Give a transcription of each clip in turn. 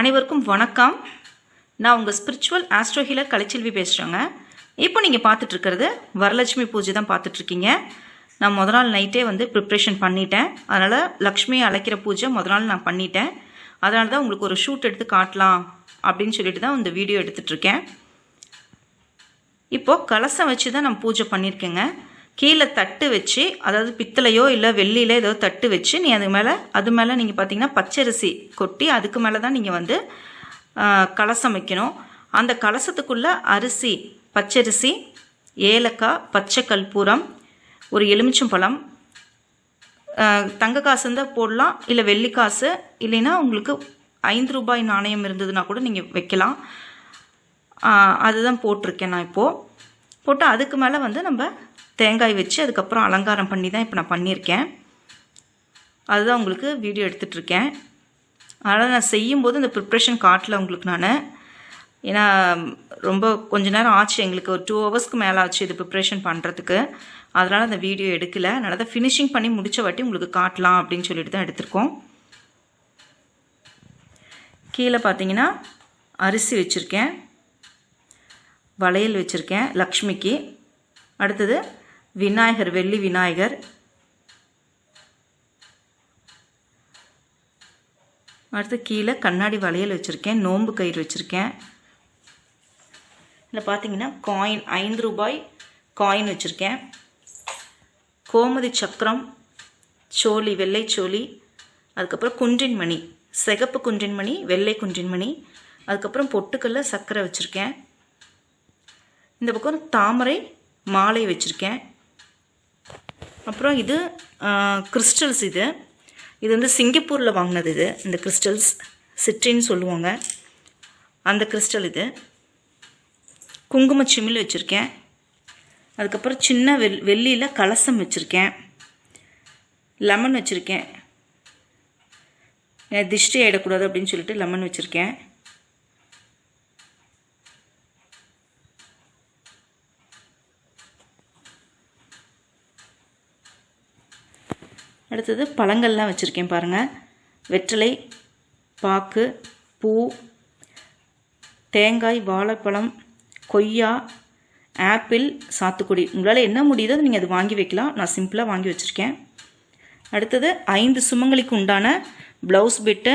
அனைவருக்கும் வணக்கம். நான் உங்கள் ஸ்பிரிச்சுவல் ஆஸ்ட்ரோ ஹீலர் கலைச்செல்வி பேசுகிறேங்க இப்போ நீங்கள் பார்த்துட்ருக்கிறது வரலட்சுமி பூஜை தான் பார்த்துட்ருக்கீங்க நான் முத நாள் நைட்டே வந்து ப்ரிப்ரேஷன் பண்ணிட்டேன். அதனால் லக்ஷ்மி அழைக்கிற பூஜை முத நாள் நான் பண்ணிட்டேன். அதனால தான் உங்களுக்கு ஒரு ஷூட் எடுத்து காட்டலாம் அப்படின்னு சொல்லிட்டு தான் இந்த வீடியோ எடுத்துட்ருக்கேன் இப்போது கலசம் வச்சு தான் நான் பூஜை பண்ணியிருக்கேங்க. கீழே தட்டு வச்சு அதாவது பித்தளையோ இல்லை வெள்ளியில ஏதோ தட்டு வச்சு நீ அது மேலே அது மேலே நீங்கள் பார்த்தீங்கன்னா பச்சரிசி கொட்டி அதுக்கு மேலே தான் நீங்கள் வந்து கலசம் வைக்கணும். அந்த கலசத்துக்குள்ளே அரிசி பச்சரிசி ஏலக்காய் பச்சை கற்பூரம் ஒரு எலுமிச்சம்பழம் பழம் தங்க காசு இருந்தால் போடலாம் இல்லை வெள்ளி காசு இல்லைன்னா உங்களுக்கு ஐந்து ரூபாய் நாணயம் இருந்ததுன்னா கூட நீங்கள் வைக்கலாம். அதுதான் போட்டிருக்கேன் நான் இப்போது போட்டு அதுக்கு மேலே வந்து நம்ம தேங்காய் வச்சு அதுக்கப்புறம் அலங்காரம் பண்ணி தான் இப்போ நான் பண்ணியிருக்கேன். அதுதான் உங்களுக்கு வீடியோ எடுத்துகிட்ருக்கேன் அதனால் நான் செய்யும்போது இந்த ப்ரிப்ரேஷன் காட்டல உங்களுக்கு நான். ஏன்னா ரொம்ப கொஞ்ச நேரம் ஆச்சு எங்களுக்கு. ஒரு டூ ஹவர்ஸ்க்கு மேலே ஆச்சு இது ப்ரிப்ரேஷன் பண்ணுறதுக்கு அதனால் அந்த வீடியோ எடுக்கலை. அதனால் தான் ஃபினிஷிங் பண்ணி முடித்த வாட்டி உங்களுக்கு காட்டலாம் அப்படின்னு சொல்லிட்டு தான் எடுத்திருக்கோம். கீழே பார்த்தீங்கன்னா அரிசி வச்சுருக்கேன். வளையல் வச்சுருக்கேன் லக்ஷ்மிக்கு. அடுத்தது விநாயகர் வெள்ளி விநாயகர். அடுத்து கீழே கண்ணாடி வளையல் வச்சுருக்கேன் நோன்பு கயிறு வச்சுருக்கேன். இதில் பார்த்தீங்கன்னா காயின் ஐந்து ரூபாய் காயின் வச்சுருக்கேன். கோமதி சக்கரம் சோழி வெள்ளை சோழி. அதுக்கப்புறம் குன்றின் மணி சிகப்பு குன்றின் மணி வெள்ளை குன்றின் மணி. அதுக்கப்புறம் பொட்டுக்கல்ல சர்க்கரை வச்சுருக்கேன். இந்த பக்கம் தாமரை மாலை வச்சுருக்கேன். அப்புறம் இது கிறிஸ்டல்ஸ் இது. இது வந்து சிங்கப்பூரில் வாங்கினது இது இந்த கிறிஸ்டல்ஸ் சிட்ரின்னு சொல்லுவாங்க. அந்த கிறிஸ்டல் இது. குங்கும சிமில் வச்சுருக்கேன். அதுக்கப்புறம் சின்ன வெல் வெள்ளியில் கலசம் வச்சுருக்கேன். லெமன் வச்சுருக்கேன். ஏன் திஷ்டி ஆகிடக்கூடாது அப்படின்னு சொல்லிட்டு லெமன் வச்சுருக்கேன். அடுத்தது பழங்கள்லாம் வச்சுருக்கேன் பாருங்கள் வெற்றிலை பாக்கு பூ தேங்காய் வாழைப்பழம் கொய்யா ஆப்பிள் சாத்துக்குடி. உங்களால் என்ன முடியுதோ நீங்கள் அது வாங்கி வைக்கலாம். நான் சிம்பிளாக வாங்கி வச்சுருக்கேன். அடுத்தது ஐந்து சுமங்களுக்கு உண்டான ப்ளவுஸ் பிட்டு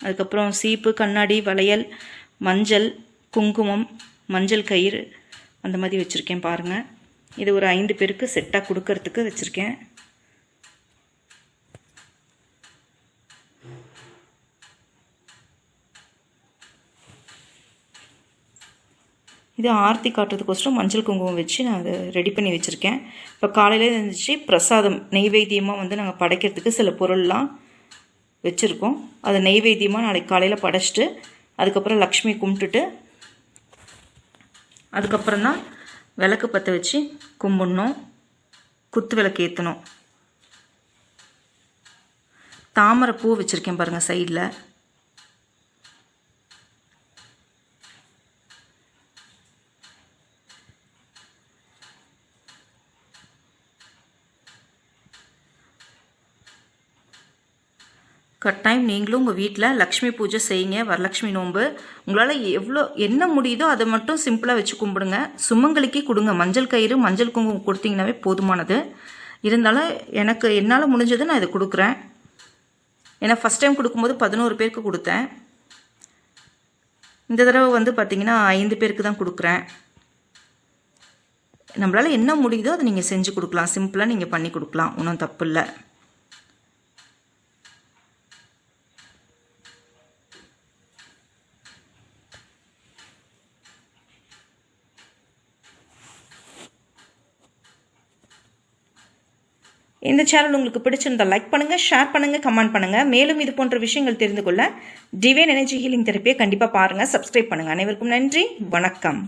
அதுக்கப்புறம் சீப்பு கண்ணாடி வளையல் மஞ்சள் குங்குமம் மஞ்சள் கயிறு அந்த மாதிரி வச்சுருக்கேன் பாருங்கள் இது ஒரு ஐந்து பேருக்கு செட்டாக கொடுக்கறதுக்கு வச்சுருக்கேன். இது ஆர்த்தி காட்டுறதுக்கோசரம் மஞ்சள் குங்குமம் வச்சு நான் அதை ரெடி பண்ணி வச்சுருக்கேன். இப்போ காலையில் இருந்துச்சு பிரசாதம் நெய்வேத்தியமாக வந்து நாங்கள் படைக்கிறதுக்கு சில பொருள்லாம் வச்சுருக்கோம். அதை நெய்வேத்தியமாக நாளைக்கு காலையில் படைச்சிட்டு அதுக்கப்புறம் லக்ஷ்மி கும்பிட்டுட்டு அதுக்கப்புறம் தான் விளக்கு பற்ற வச்சு கும்பிடணும். குத்து விளக்கு ஏற்றணும் தாமரை பூ வச்சுருக்கேன் பாருங்கள் சைடில் கட்டாயம் நீங்களும் உங்கள் வீட்டில் லக்ஷ்மி பூஜை செய்யுங்க வரலட்சுமி நோன்பு. உங்களால் எவ்வளோ என்ன முடியுதோ அதை மட்டும் சிம்பிளாக வச்சு கும்பிடுங்க. சுமங்கலிக்கு கொடுங்க. மஞ்சள் கயிறு மஞ்சள் குங்குமம் கொடுத்தீங்கன்னாவே போதுமானது. இருந்தாலும் எனக்கு என்னால் முடிஞ்சதை நான் இதை கொடுக்குறேன். ஏன்னா ஃபஸ்ட் டைம் கொடுக்கும்போது பதினோரு பேருக்கு கொடுத்தேன். இந்த தடவை வந்து பார்த்திங்கன்னா ஐந்து பேருக்கு தான் கொடுக்குறேன். நம்மளால் என்ன முடியுதோ அதை நீங்கள் செஞ்சு கொடுக்கலாம். சிம்பிளாக நீங்கள் பண்ணி கொடுக்கலாம். ஒன்றும் தப்பு இல்லை. இந்த சேனல் உங்களுக்கு பிடிச்சிருந்தா லைக் பண்ணுங்கள் ஷேர் பண்ணுங்கள் கமெண்ட் பண்ணுங்கள் மேலும் இது போன்ற விஷயங்கள் தெரிந்து கொள்ள டிவைன் எனர்ஜி ஹீலிங் தெரப்பியை கண்டிப்பாக பாருங்கள் சப்ஸ்கிரைப் பண்ணுங்கள் அனைவருக்கும் நன்றி வணக்கம்.